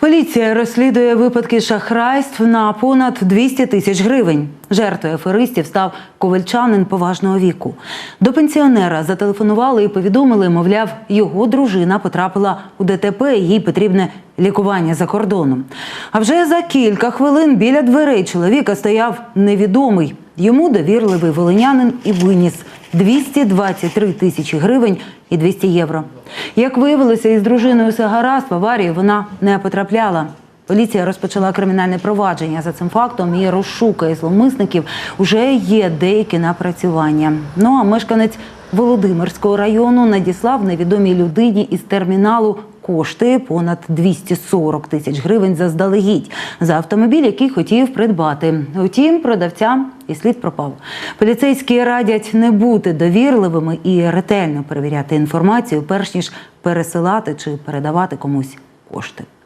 Поліція розслідує випадки шахрайств на понад 200 тисяч гривень. Жертвою аферистів став ковальчанин поважного віку. До пенсіонера зателефонували і повідомили, мовляв, його дружина потрапила у ДТП, їй потрібне лікування за кордоном. А вже за кілька хвилин біля дверей чоловіка стояв невідомий. Йому довірливий волинянин і виніс 223 тисячі гривень і 200 євро. Як виявилося, із дружиною все гаразд, в аварії вона не потрапляла. Поліція розпочала кримінальне провадження за цим фактом і розшукає зловмисників. Уже є деякі напрацювання. Ну а мешканець Володимирського району надіслав невідомій людині із терміналу кошти понад 240 тисяч гривень заздалегідь за автомобіль, який хотів придбати. Утім, продавцям і слід пропав. Поліцейські радять не бути довірливими і ретельно перевіряти інформацію, перш ніж пересилати чи передавати комусь кошти.